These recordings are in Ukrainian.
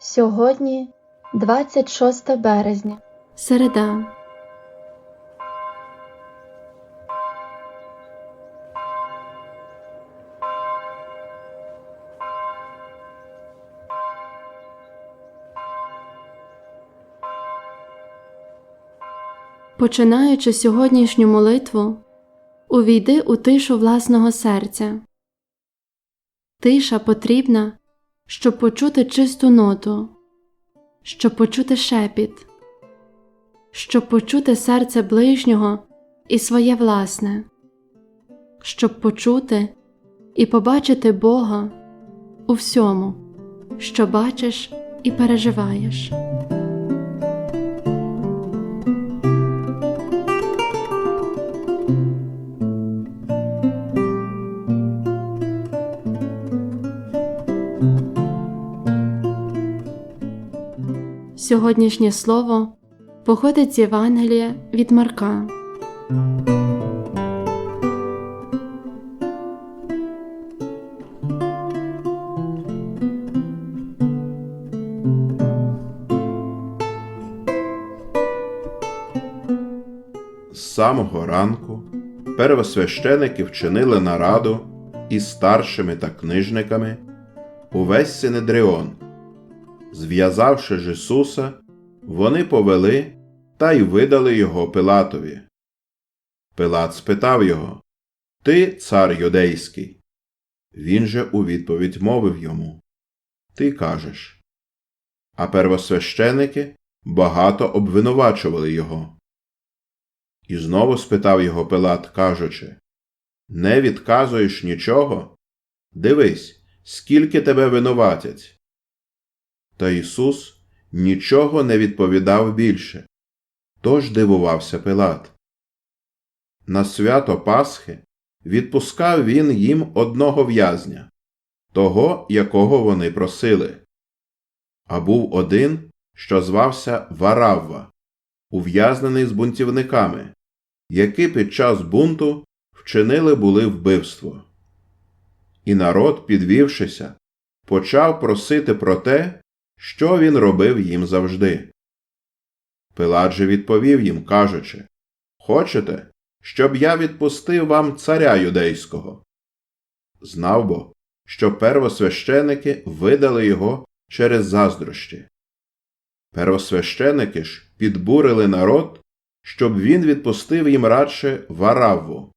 Сьогодні 26 березня. Середа. Починаючи сьогоднішню молитву, увійди у тишу власного серця. Тиша потрібна, щоб почути чисту ноту, щоб почути шепіт, щоб почути серце ближнього і своє власне, щоб почути і побачити Бога у всьому, що бачиш і переживаєш. Сьогоднішнє слово походить з Євангелія від Марка. З самого ранку первосвященики вчинили нараду із старшими та книжниками увесь Синедріон. Зв'язавши ж Ісуса, вони повели та й видали його Пилатові. Пилат спитав його Ти цар юдейський? Він же у відповідь мовив йому Ти кажеш. А первосвященики багато обвинувачували його. І знову спитав його Пилат, кажучи Не відказуєш нічого? Дивись, скільки тебе винуватять. Та Ісус нічого не відповідав більше. Тож дивувався Пилат. На свято Пасхи відпускав він їм одного в'язня, того, якого вони просили. А був один, що звався Варавва, ув'язнений з бунтівниками, які під час бунту вчинили були вбивство. І народ, підвівшися, почав просити про те, що він робив їм завжди. Пилат же відповів їм, кажучи Хочете, щоб я відпустив вам царя юдейського? Знав бо, що первосвященики видали його через заздрощі. Первосвященики ж підбурили народ, щоб він відпустив їм радше Варавву.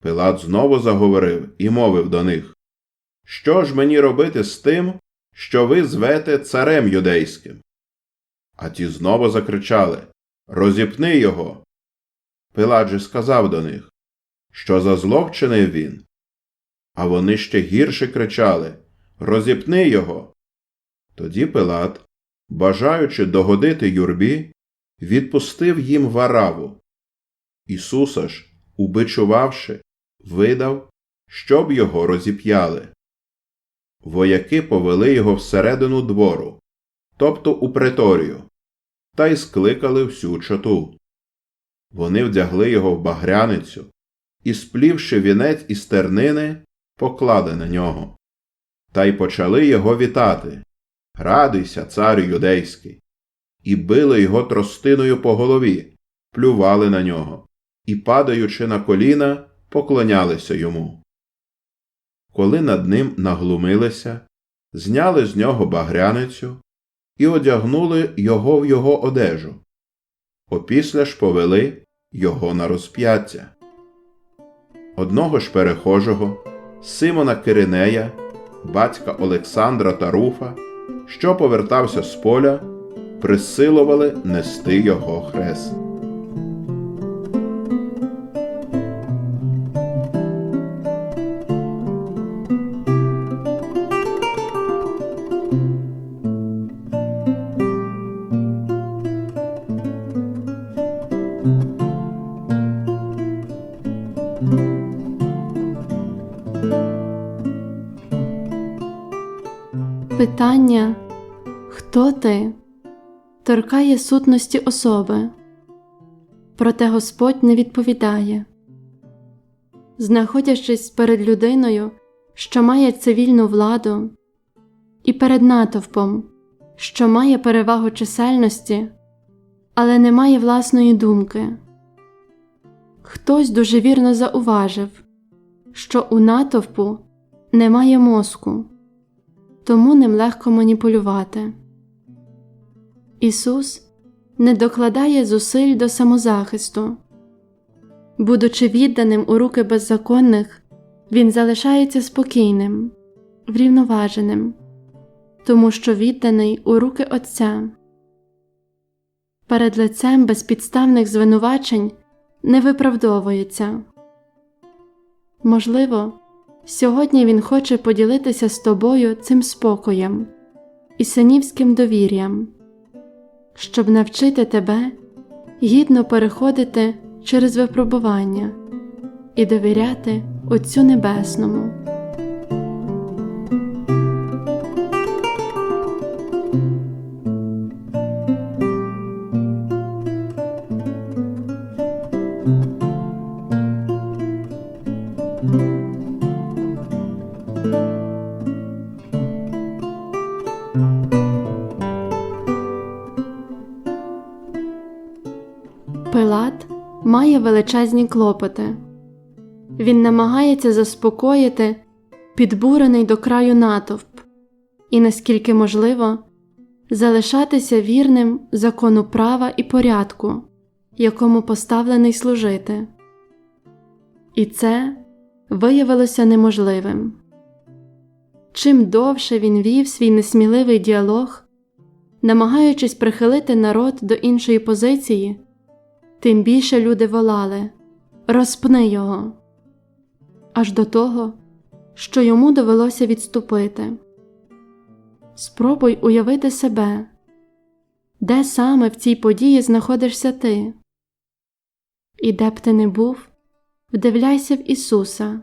Пилат знову заговорив і мовив до них Що ж мені робити з тим, що ви звете царем юдейським? А ті знову закричали Розіпни його. Пилат же сказав до них Що за зло він? А вони ще гірше кричали Розіпни його. Тоді Пилат, бажаючи догодити юрбі, відпустив їм вараву. Ісуса ж, убичувавши, видав, щоб його розіп'яли. Вояки повели його всередину двору, тобто у преторію, та й скликали всю чоту. Вони вдягли його в багряницю і, сплівши вінець із тернини, поклади на нього. Та й почали його вітати. Радуйся, царю юдейський. І били його тростиною по голові, плювали на нього, і, падаючи на коліна, поклонялися йому. Коли над ним наглумилися, зняли з нього багряницю і одягнули його в його одежу. Опісля ж повели його на розп'яття. Одного ж перехожого, Симона Киринея, батька Олександра та Руфа, що повертався з поля, присилували нести його хрест. Торкає сутності особи. Проте Господь не відповідає. Знаходячись перед людиною, що має цивільну владу, і перед натовпом, що має перевагу чисельності, але не має власної думки. Хтось дуже вірно зауважив, що у натовпу немає мозку, тому ним легко маніпулювати. Ісус не докладає зусиль до самозахисту. Будучи відданим у руки беззаконних, він залишається спокійним, врівноваженим, тому що відданий у руки Отця. Перед лицем безпідставних звинувачень не виправдовується. Можливо, сьогодні він хоче поділитися з тобою цим спокоєм і синівським довір'ям, щоб навчити тебе гідно переходити через випробування і довіряти Отцю Небесному. Пилат має величезні клопоти. Він намагається заспокоїти підбурений до краю натовп і, наскільки можливо, залишатися вірним закону права і порядку, якому поставлений служити. І це виявилося неможливим. Чим довше він вів свій несміливий діалог, намагаючись прихилити народ до іншої позиції, тим більше люди волали розпни його, аж до того, що йому довелося відступити. Спробуй уявити себе, де саме в цій події знаходишся ти. І де б ти не був, вдивляйся в Ісуса,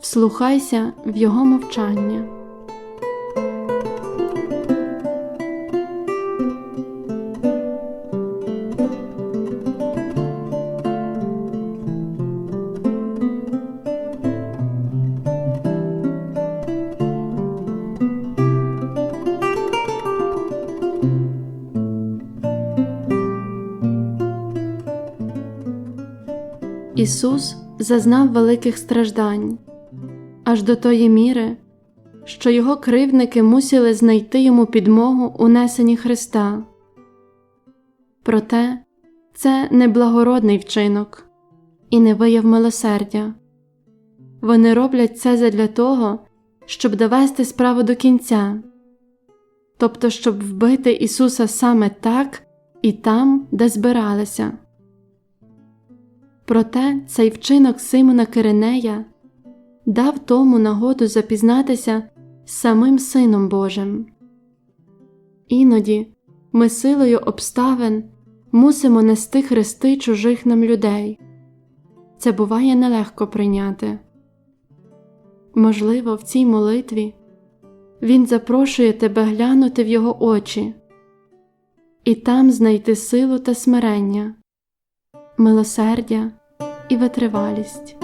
вслухайся в Його мовчання. Ісус зазнав великих страждань аж до тої міри, що його кривдники мусили знайти йому підмогу у несенні Христа. Проте це не благородний вчинок і не вияв милосердя. Вони роблять це задля того, щоб довести справу до кінця, тобто щоб вбити Ісуса саме так і там, де збиралися. Проте цей вчинок Симона Киринея дав тому нагоду запізнатися з самим Сином Божим. Іноді ми силою обставин мусимо нести хрести чужих нам людей. Це буває нелегко прийняти. Можливо, в цій молитві Він запрошує тебе глянути в його очі і там знайти силу та смирення, милосердя і витривалість.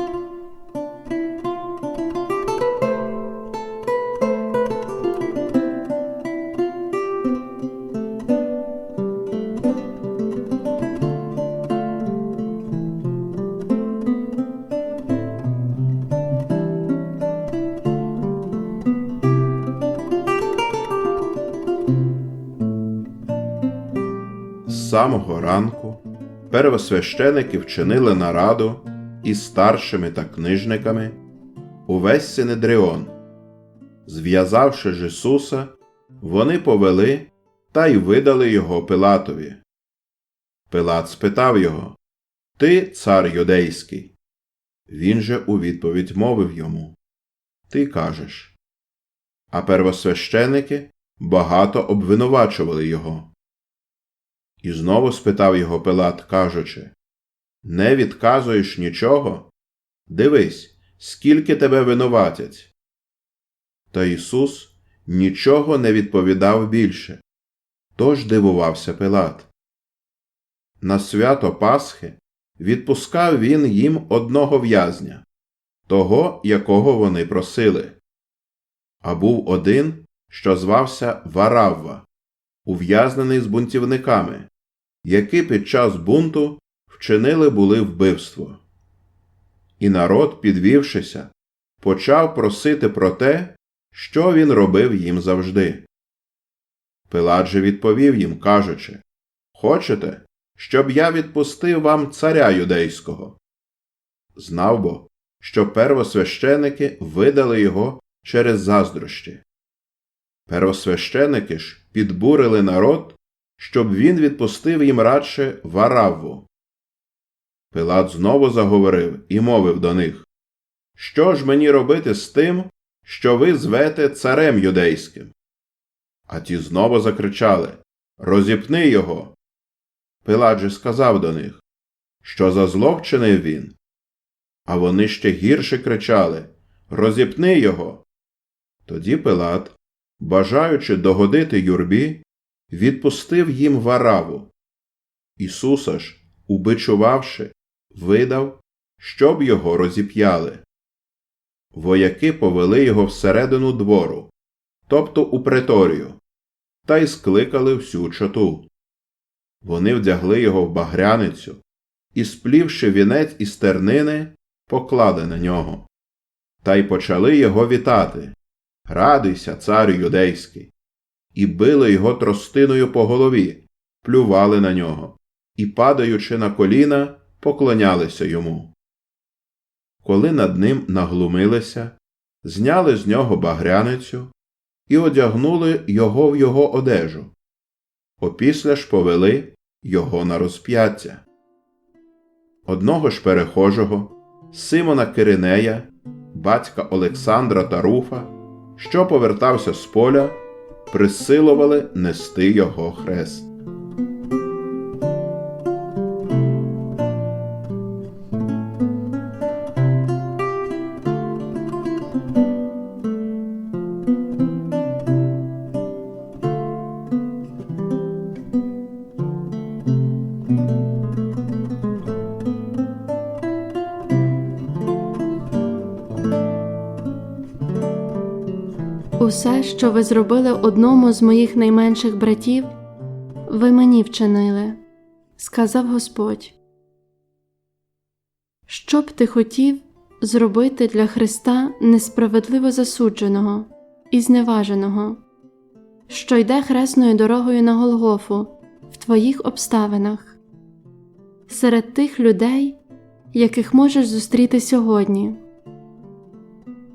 З самого ранку первосвященики вчинили нараду із старшими та книжниками увесь Синедріон. Зв'язавши ж Ісуса, вони повели та й видали його Пилатові. Пилат спитав його Ти цар юдейський? Він же у відповідь мовив йому Ти кажеш. А первосвященики багато обвинувачували його. І знову спитав його Пилат, кажучи Не відказуєш нічого? Дивись, скільки тебе винуватять. Та Ісус нічого не відповідав більше. Тож дивувався Пилат. На свято Пасхи відпускав він їм одного в'язня, того, якого вони просили. А був один, що звався Варавва. ув'язнений з бунтівниками, які під час бунту вчинили були вбивство. І народ, підвівшися, почав просити про те, що він робив їм завжди. Пилат же відповів їм, кажучи Хочете, щоб я відпустив вам царя юдейського? Знав бо, що первосвященики видали його через заздрощі. Первосвященики ж підбурили народ, щоб він відпустив їм радше Варавву. Пилат знову заговорив і мовив до них Що ж мені робити з тим, що ви звете царем юдейським? А ті знову закричали Розіпни його. Пилат же сказав до них Що за зло вчинив він? А вони ще гірше кричали Розіпни його. Тоді Пилат, бажаючи догодити юрбі, відпустив їм вараву. Ісуса ж, убичувавши, видав, щоб його розіп'яли. Вояки повели його всередину двору, тобто у преторію, та й скликали всю чоту. Вони вдягли його в багряницю і, сплівши вінець із тернини, поклали на нього. Та й почали його вітати. Радуйся, царю юдейський. І били його тростиною по голові, плювали на нього, і, падаючи на коліна, поклонялися йому. Коли над ним наглумилися, зняли з нього багряницю і одягнули його в його одежу. Опісля ж повели його на розп'яття. Одного ж перехожого, Симона Киринея, батька Олександра та Руфа, що повертався з поля, присилували нести його хрест. Усе, що ви зробили одному з моїх найменших братів, ви мені вчинили, сказав Господь. Що б ти хотів зробити для Христа несправедливо засудженого і зневаженого, що йде хресною дорогою на Голгофу в твоїх обставинах, серед тих людей, яких можеш зустріти сьогодні?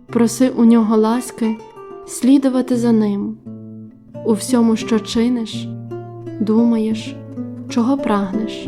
Проси у нього ласки слідувати за ним у всьому, що чиниш, думаєш, чого прагнеш.